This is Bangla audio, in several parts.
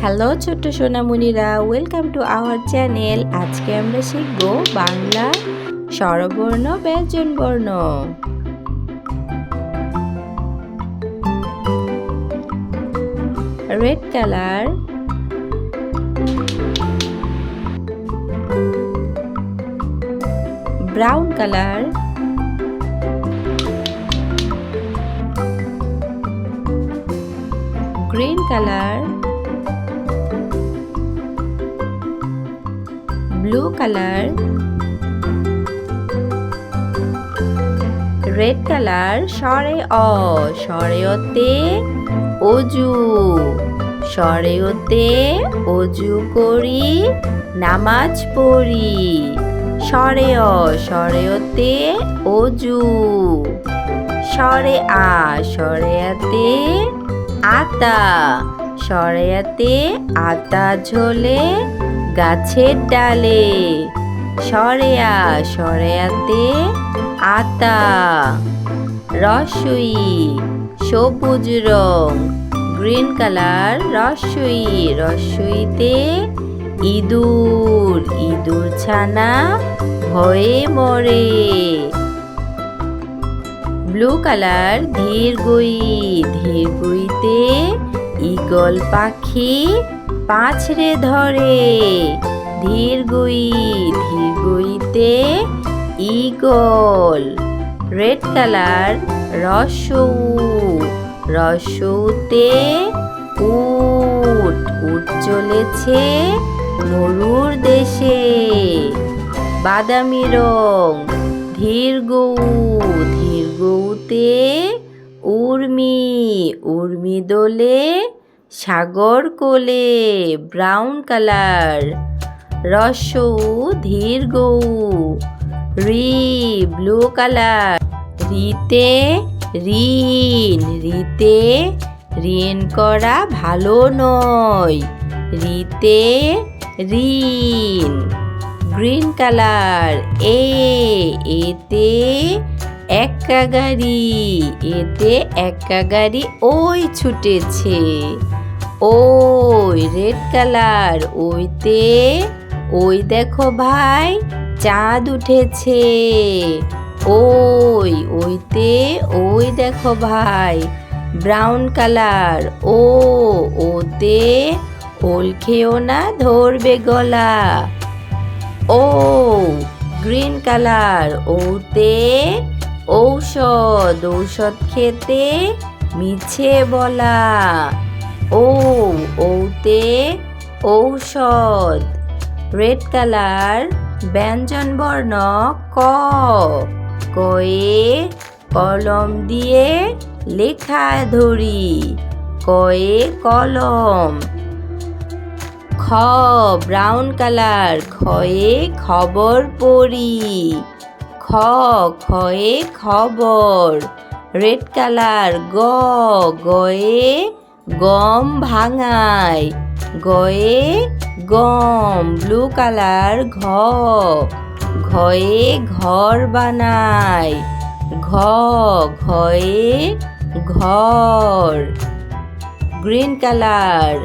হ্যালো ছোট্ট সোনামণিরা ওয়েলকাম টু আওয়ার চ্যানেল আজকে আমরা শিখব বাংলা স্বরবর্ণ ব্যঞ্জন বর্ণ red colour brown colour green colour blue colour red colour সরে অ সরেওতে অজু সরেওতে অজু করি নামাজ পড়ি সরে অ সরেওতে অজু সরে আ সরেয়াতে আতা সরেয়াতে আতা ঝোলে গাছের ডালে। সরেয়া, সরেয়াতে আতা। রসুই, সবুজ রং, গ্রিন কালার রসুই। রসুইতে ইঁদুর ইঁদুর ছানা ভয়ে মরে। ব্লু কালার ধীর গই ধীর গইতে ইগল পাখি পাছড়ে ধরে। ধীর গই ধীর গইতে ইগল। রেড কালার রসৌ, রসৌতে উট। উট চলেছে মরুর দেশে। বাদামি রং ধীর গৌ ধীর গৌতে উর্মি উর্মি দোলে, সাগর কোলে, ব্রাউন কালার রসৌ ধীর গৌ, রি, ব্লু কালার, রিতে ঋণ রিতে ঋণ করা ভালো নয়, রিতে ঋণ, গ্রিন কালার, এ, এতে একা গাড়ি এতে একা গাড়ি ওই ছুটেছে। ওই রেড কালার, ওইতে, ওই দেখো ভাই, চাঁদ উঠেছে। ওই, ওইতে, ওই দেখো ভাই, ব্রাউন কালার। ও, ওতে, ওল খেও না, ধরবে গলা। ও, গ্রিন কালার, ওতে ঔষধ ঔষধ খেতে মিছে বলা। ও ওতে ঔষধ। রেড কালার ব্যঞ্জন বর্ণ ক। কয়ে কলম দিয়ে লেখা ধরি। কয়ে কলম। খ, ব্রাউন কালার খয়ে খবর পড়ি। খ খয়ে খবর। রেড কালার, গ গয়ে গম ভাঙায়। গয়ে গম, ব্লু কালার, ঘ ঘয়ে ঘর বানায়। ঘ ঘয়ে ঘর। গ্রিন কালার,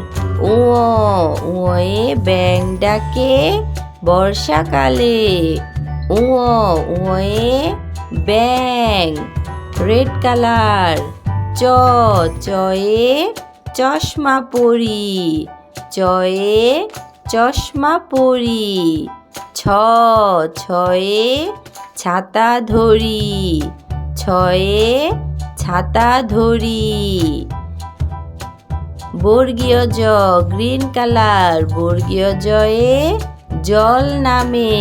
উঁ উঁয়ে ব্যাং ডাকে বর্ষাকালে উঁ উঁয়ে ব্যাং, রেড কালার, চ, চয়ে চশমা পরি, চয়ে চশমা পরি, ছ, ছয়ে ছাতা ধরি, ছয়ে ছাতা ধরি। বর্গীয় জ, গ্রিন কালার, বর্গীয় জয়ে জল নামে।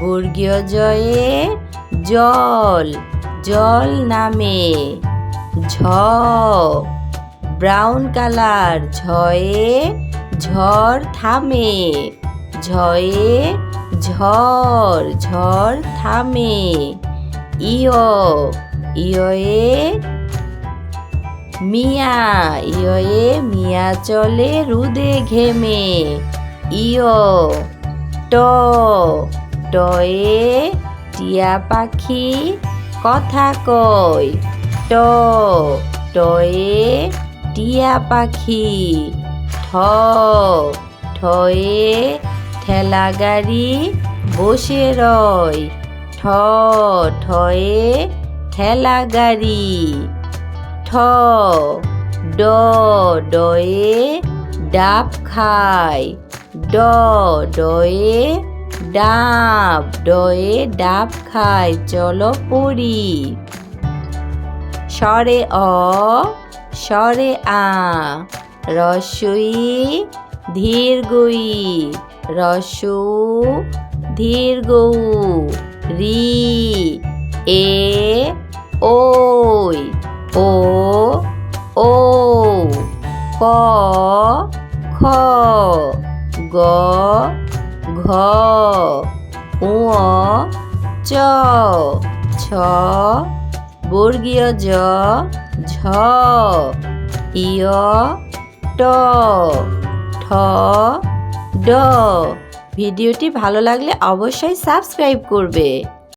বর্গীয় জয়ে জল জল নামে, ঝ। ব্রাউন কালার, ঝয়ে ঝড় থামে, ঝয়ে ঝড় ঝড় থামে, ইয় ইয়ে মিয়া ইয়ে মিয়া চলে রুদে ঘেমে, ইয়, ট। টয়ে টিয়া পাখি কথা কয়। ট টয়ে টিয়া পাখি। ঠ, ঠয়ে ঠেলা গাড়ি বসে রয়। ঠ, ঠয়ে ঠেলা গাড়ি। ঠ, ড ডয়ে ডাব খায়। ড ডয়ে ডাব, ডয়ে ডাব খায় চলো পড়ি স্বরে অ স্বরে আ, রসই ধীর্গই রসু ধীর্গৌ রি, এ, ওই, ও ও, ক, খ, গ ঘ চ বর্গীয় জ ইয় ট ঠ ড। ভিডিওটি ভালো লাগলে অবশ্যই সাবস্ক্রাইব করবে।